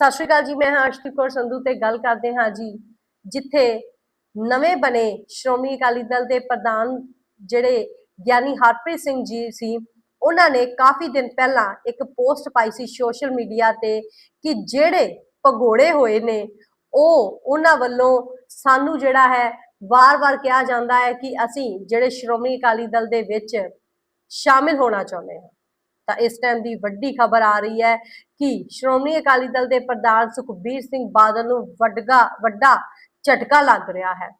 ਸਤਿ ਸ਼੍ਰੀ ਅਕਾਲ ਜੀ, ਮੈਂ ਹਾਂ ਅਰਸ਼ਦੀਪ ਕੌਰ ਸੰਧੂ ਤੇ ਗੱਲ ਕਰਦੇ ਹਾਂ ਜੀ, ਜਿੱਥੇ ਨਵੇਂ ਬਣੇ ਸ਼੍ਰੋਮਣੀ ਅਕਾਲੀ ਦਲ ਦੇ ਪ੍ਰਧਾਨ ਜਿਹੜੇ ਗਿਆਨੀ ਹਰਪ੍ਰੀਤ ਸਿੰਘ ਜੀ ਸੀ, ਉਹਨਾਂ ਨੇ ਕਾਫੀ ਦਿਨ ਪਹਿਲਾਂ ਇੱਕ ਪੋਸਟ ਪਾਈ ਸੀ ਸੋਸ਼ਲ ਮੀਡੀਆ ਤੇ ਕਿ ਜਿਹੜੇ ਭਗੋੜੇ ਹੋਏ ਨੇ, ਉਹ ਉਹਨਾਂ ਵੱਲੋਂ ਸਾਨੂੰ ਜਿਹੜਾ ਹੈ ਵਾਰ-ਵਾਰ ਕਿਹਾ ਜਾਂਦਾ ਹੈ ਕਿ ਅਸੀਂ ਜਿਹੜੇ ਸ਼੍ਰੋਮਣੀ ਅਕਾਲੀ ਦਲ ਦੇ ਵਿੱਚ ਸ਼ਾਮਿਲ ਹੋਣਾ ਚਾਹੁੰਦੇ ਹਾਂ। ਤਾਂ ਇਸ ਟਾਈਮ ਦੀ ਵੱਡੀ ਖਬਰ ਆ ਰਹੀ ਹੈ ਕਿ ਸ਼੍ਰੋਮਣੀ ਅਕਾਲੀ ਦਲ ਦੇ ਪ੍ਰਧਾਨ ਸੁਖਬੀਰ ਸਿੰਘ ਬਾਦਲ ਨੂੰ ਵੱਡਗਾ, ਵੱਡਾ ਝਟਕਾ ਲੱਗ ਰਿਹਾ ਹੈ,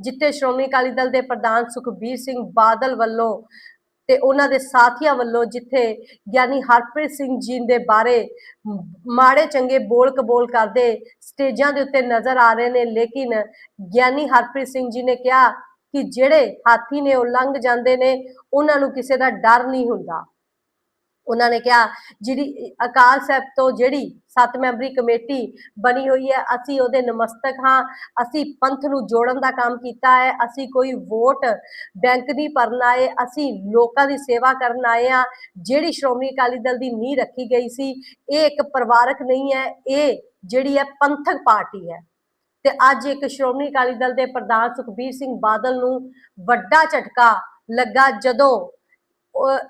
ਜਿੱਥੇ ਸ਼੍ਰੋਮਣੀ ਅਕਾਲੀ ਦਲ ਦੇ ਪ੍ਰਧਾਨ ਸੁਖਬੀਰ ਸਿੰਘ ਬਾਦਲ ਵੱਲੋਂ ਤੇ ਉਹਨਾਂ ਦੇ ਸਾਥੀਆਂ ਵੱਲੋਂ ਜਿੱਥੇ ਗਿਆਨੀ ਹਰਪ੍ਰੀਤ ਸਿੰਘ ਜੀ ਦੇ ਬਾਰੇ ਮਾੜੇ ਚੰਗੇ ਬੋਲ ਕਬੋਲ ਕਰਦੇ ਸਟੇਜਾਂ ਦੇ ਉੱਤੇ ਨਜ਼ਰ ਆ ਰਹੇ ਨੇ, ਲੇਕਿਨ ਗਿਆਨੀ ਹਰਪ੍ਰੀਤ ਸਿੰਘ ਜੀ ਨੇ ਕਿਹਾ ਕਿ ਜਿਹੜੇ ਹਾਥੀ ਨੇ ਉਹ ਲੰਘ ਜਾਂਦੇ ਨੇ, ਉਹਨਾਂ ਨੂੰ ਕਿਸੇ ਦਾ ਡਰ ਨਹੀਂ ਹੁੰਦਾ। ਉਹਨਾਂ ਨੇ ਕਿਹਾ, ਜਿਹੜੀ ਅਕਾਲ ਸਾਹਿਬ ਤੋਂ ਜਿਹੜੀ ਸੱਤ ਮੈਂਬਰੀ ਕਮੇਟੀ ਬਣੀ ਹੋਈ ਹੈ, ਅਸੀਂ ਉਹਦੇ ਨਮਸਤਕ ਹਾਂ, ਅਸੀਂ ਪੰਥ ਨੂੰ ਜੋੜਨ ਦਾ ਕੰਮ ਕੀਤਾ ਹੈ, ਅਸੀਂ ਕੋਈ ਵੋਟ ਬੈਂਕ ਨਹੀਂ ਭਰਨ ਆਏ, ਅਸੀਂ ਲੋਕਾਂ ਦੀ ਸੇਵਾ ਕਰਨ ਆਏ ਆ ਜਿਹੜੀ ਸ਼੍ਰੋਮਣੀ ਅਕਾਲੀ ਦਲ ਦੀ ਨੀਂਹ ਰੱਖੀ ਗਈ ਸੀ, ਇਹ ਇੱਕ ਪਰਿਵਾਰਕ ਨਹੀਂ ਹੈ, ਇਹ ਜਿਹੜੀ ਹੈ ਪੰਥਕ ਪਾਰਟੀ ਹੈ। ਤੇ ਅੱਜ ਇੱਕ ਸ਼੍ਰੋਮਣੀ ਅਕਾਲੀ ਦਲ ਦੇ ਪ੍ਰਧਾਨ ਸੁਖਬੀਰ ਸਿੰਘ ਬਾਦਲ ਨੂੰ ਵੱਡਾ ਝਟਕਾ ਲੱਗਾ ਜਦੋਂ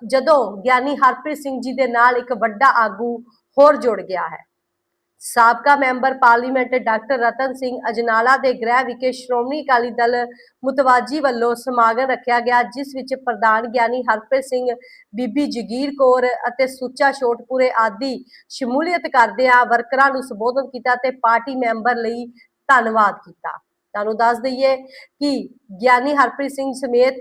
ਜਦੋਂ ਗਿਆਨੀ ਹਰਪ੍ਰੀਤ ਸਿੰਘ ਜੀ ਦੇ ਨਾਲ ਇੱਕ ਵੱਡਾ ਆਗੂ ਹੋਰ ਜੁੜ ਗਿਆ ਹੈ। ਸਾਬਕਾ member parliament doctor Ratan Singh Ajnala ਦੇ ਗ੍ਰਹਿ ਵਿਖੇ ਸ਼੍ਰੋਮਣੀ ਅਕਾਲੀ ਦਲ ਮੁਤਵਾਜੀ ਵੱਲੋਂ ਸਮਾਗਮ ਰੱਖਿਆ ਗਿਆ, ਜਿਸ ਵਿੱਚ ਪ੍ਰਧਾਨ ਗਿਆਨੀ ਹਰਪ੍ਰੀਤ ਸਿੰਘ, ਬੀਬੀ ਜਗੀਰ ਕੌਰ ਅਤੇ ਸੁੱਚਾ ਛੋਟਪੁਰੇ ਆਦਿ ਸ਼ਮੂਲੀਅਤ ਕਰਦਿਆਂ ਵਰਕਰਾਂ ਨੂੰ ਸੰਬੋਧਨ ਕੀਤਾ ਤੇ ਪਾਰਟੀ ਮੈਂਬਰ ਲਈ ਧੰਨਵਾਦ ਕੀਤਾ। ਤੁਹਾਨੂੰ ਦੱਸ ਦਈਏ ਕਿ ਗਿਆਨੀ ਹਰਪ੍ਰੀਤ ਸਿੰਘ ਸਮੇਤ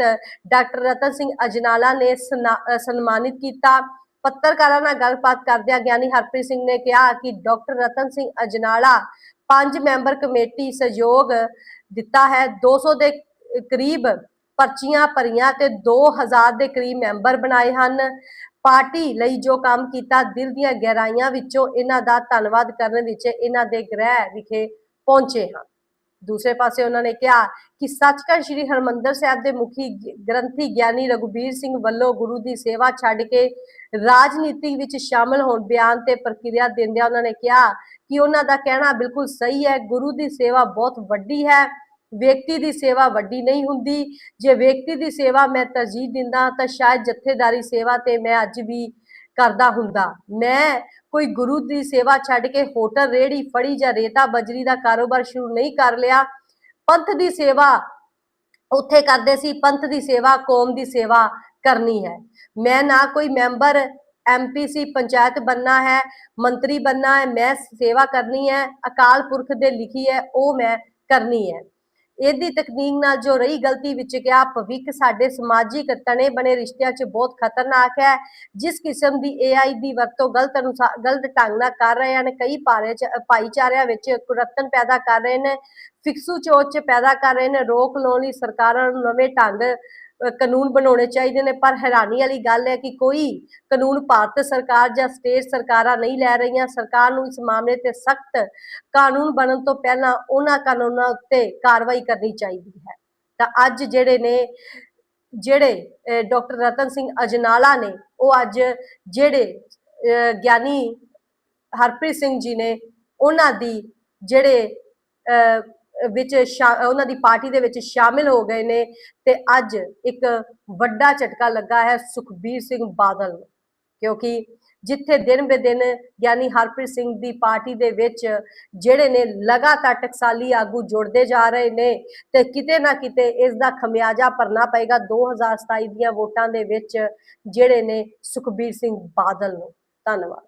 ਡਾਕਟਰ ਰਤਨ ਸਿੰਘ ਅਜਨਾਲਾ ਨੇ ਸਨਾ- ਸਨਮਾਨਿਤ ਕੀਤਾ। ਪੱਤਰਕਾਰਾਂ ਨਾਲ ਗੱਲਬਾਤ ਕਰਦਿਆਂ ਗਿਆਨੀ ਹਰਪ੍ਰੀਤ ਸਿੰਘ ਨੇ ਕਿਹਾ ਕਿ ਡਾਕਟਰ ਰਤਨ ਸਿੰਘ ਅਜਨਾਲਾ ਪੰਜ ਮੈਂਬਰ ਕਮੇਟੀ ਸਹਿਯੋਗ ਦਿੱਤਾ ਹੈ। 200 ਦੇ ਕਰੀਬ ਪਰਚੀਆਂ ਭਰੀਆਂ ਤੇ 2000 ਦੇ ਕਰੀਬ ਮੈਂਬਰ ਬਣਾਏ ਹਨ। ਪਾਰਟੀ ਲਈ ਜੋ ਕੰਮ ਕੀਤਾ, ਦਿਲ ਦੀਆਂ ਗਹਿਰਾਈਆਂ ਵਿੱਚੋਂ ਇਹਨਾਂ ਦਾ ਧੰਨਵਾਦ ਕਰਨ ਵਿੱਚ ਇਹਨਾਂ ਦੇ ਗ੍ਰਹਿ ਵਿਖੇ ਪਹੁੰਚੇ ਹਾਂ। ਦੂਸਰੇ ਪਾਸੇ ਉਹਨਾਂ ਨੇ ਕਿਹਾ ਕਿ ਸੱਚਖੰਡ ਸ੍ਰੀ ਹਰਮੰਦਰ ਸਾਹਿਬ ਦੇ ਮੁਖੀ ਗ੍ਰੰਥੀ ਗਿਆਨੀ ਰਘੁਬੀਰ ਸਿੰਘ ਵੱਲੋਂ ਗੁਰੂ ਦੀ ਸੇਵਾ ਛੱਡ ਕੇ ਰਾਜਨੀਤੀ ਵਿੱਚ ਸ਼ਾਮਲ ਹੋਣ ਬਿਆਨ ਤੇ ਪ੍ਰਕਿਰਿਆ ਦਿੰਦਿਆਂ ਉਹਨਾਂ ਨੇ ਕਿਹਾ ਕਿ ਉਹਨਾਂ ਦਾ ਕਹਿਣਾ ਬਿਲਕੁਲ ਸਹੀ ਹੈ, ਗੁਰੂ ਦੀ ਸੇਵਾ ਬਹੁਤ ਵੱਡੀ ਹੈ, ਵਿਅਕਤੀ ਦੀ ਸੇਵਾ ਵੱਡੀ ਨਹੀਂ ਹੁੰਦੀ, ਜੇ ਵਿਅਕਤੀ ਦੀ ਸੇਵਾ ਮੈਂ ਤਰਜੀਹ ਦਿੰਦਾ ਤਾਂ ਸ਼ਾਇਦ ਜਥੇਦਾਰੀ ਸੇਵਾ ਤੇ ਮੈਂ ਅੱਜ ਵੀ ਕਰਦਾ ਹੁੰਦਾ। ਮੈਂ ਕੋਈ ਗੁਰੂ ਦੀ ਸੇਵਾ ਛੱਡ ਕੇ ਹੋਟਲ ਰੇੜੀ ਫੜੀ ਜਾਂ ਰੇਤਾ ਬਜਰੀ ਦਾ ਕਾਰੋਬਾਰ ਸ਼ੁਰੂ ਨਹੀਂ ਕਰ ਲਿਆ, ਪੰਥ ਦੀ ਸੇਵਾ ਉੱਥੇ ਕਰਦੇ ਸੀ, ਪੰਥ ਦੀ ਸੇਵਾ, ਕੌਮ ਦੀ ਸੇਵਾ ਕਰਨੀ ਹੈ। ਮੈਂ ਨਾ ਕੋਈ ਮੈਂਬਰ ਐਮਪੀਸੀ ਪੰਚਾਇਤ ਬੰਨਾ ਹੈ, ਮੰਤਰੀ ਬੰਨਾ ਹੈ, ਮੈਂ ਸੇਵਾ ਕਰਨੀ ਹੈ, ਅਕਾਲ ਪੁਰਖ ਦੇ ਲਿਖੀ ਹੈ, ਉਹ ਮੈਂ ਕਰਨੀ ਹੈ। ਇਹਦੀ ਤਕਨੀਕ ਨਾਲ ਜੋ ਰਹੀ ਗਲਤੀ ਵਿੱਚ ਗਿਆ ਭਵਿੱਖ ਸਾਡੇ ਸਮਾਜਿਕ ਤਣੇ ਬਣੇ ਰਿਸ਼ਤਿਆਂ 'ਚ ਬਹੁਤ ਖਤਰਨਾਕ ਹੈ, ਜਿਸ ਕਿਸਮ ਦੀ AI ਦੀ ਵਰਤੋਂ ਗਲਤ ਅਨੁਸਾਰ ਗਲਤ ਢੰਗ ਨਾਲ ਕਰ ਰਹੇ ਹਨ, ਕਈ ਭਾਰੇ ਭਾਈਚਾਰਿਆਂ ਵਿੱਚ ਕੁਰਤਨ ਪੈਦਾ ਕਰ ਰਹੇ ਨੇ, ਫਿਕਸੂ ਚੋਚ ਪੈਦਾ ਕਰ ਰਹੇ ਨੇ, ਰੋਕ ਲਾਉਣ ਲਈ ਸਰਕਾਰਾਂ ਨੂੰ ਨਵੇਂ ਢੰਗ ਕਾਨੂੰਨ ਬਣਾਉਣੇ ਚਾਹੀਦੇ ਨੇ ਪਰ ਹੈਰਾਨੀ ਵਾਲੀ ਗੱਲ ਹੈ ਕਿ ਕੋਈ ਕਾਨੂੰਨ ਭਾਰਤ ਸਰਕਾਰ ਜਾਂ ਸਟੇਟ ਸਰਕਾਰਾਂ ਨਹੀਂ ਲੈ ਰਹੀਆਂ। ਸਰਕਾਰ ਨੂੰ ਇਸ ਮਾਮਲੇ ਤੇ ਸਖਤ ਕਾਨੂੰਨ ਬਣਨ ਤੋਂ ਪਹਿਲਾਂ ਉਹਨਾਂ ਕਾਨੂੰਨਾਂ ਉੱਤੇ ਕਾਰਵਾਈ ਕਰਨੀ ਚਾਹੀਦੀ ਹੈ। ਤਾਂ ਅੱਜ ਜਿਹੜੇ ਨੇ ਜਿਹੜੇ ਡਾਕਟਰ ਰਤਨ ਸਿੰਘ ਅਜਨਾਲਾ ਨੇ ਉਹ ਅੱਜ ਜਿਹੜੇ ਗਿਆਨੀ ਹਰਪ੍ਰੀਤ ਸਿੰਘ ਜੀ ਨੇ ਉਹਨਾਂ ਦੀ ਜਿਹੜੇ ਅਹ, ਵਿੱਚ ਸ਼ਾ- ਉਹਨਾਂ ਦੀ ਪਾਰਟੀ ਦੇ ਵਿੱਚ ਸ਼ਾਮਿਲ ਹੋ ਗਏ ਨੇ ਤੇ ਅੱਜ ਇੱਕ ਵੱਡਾ ਝਟਕਾ ਲੱਗਾ ਹੈ ਸੁਖਬੀਰ ਸਿੰਘ ਬਾਦਲ ਨੂੰ, ਕਿਉਂਕਿ ਜਿੱਥੇ ਦਿਨ ਬੇ ਦਿਨ ਗਿਆਨੀ ਹਰਪ੍ਰੀਤ ਸਿੰਘ ਦੀ ਪਾਰਟੀ ਦੇ ਵਿੱਚ ਜਿਹੜੇ ਨੇ ਲਗਾਤਾਰ ਟਕਸਾਲੀ ਆਗੂ ਜੁੜਦੇ ਜਾ ਰਹੇ ਨੇ ਤੇ ਕਿਤੇ ਨਾ ਕਿਤੇ ਇਸ ਦਾ ਖਮਿਆਜਾ ਭਰਨਾ ਪਏਗਾ 2027 ਦੀਆਂ ਵੋਟਾਂ ਦੇ ਵਿੱਚ ਜਿਹੜੇ ਨੇ ਸੁਖਬੀਰ ਸਿੰਘ ਬਾਦਲ ਨੂੰ। ਧੰਨਵਾਦ।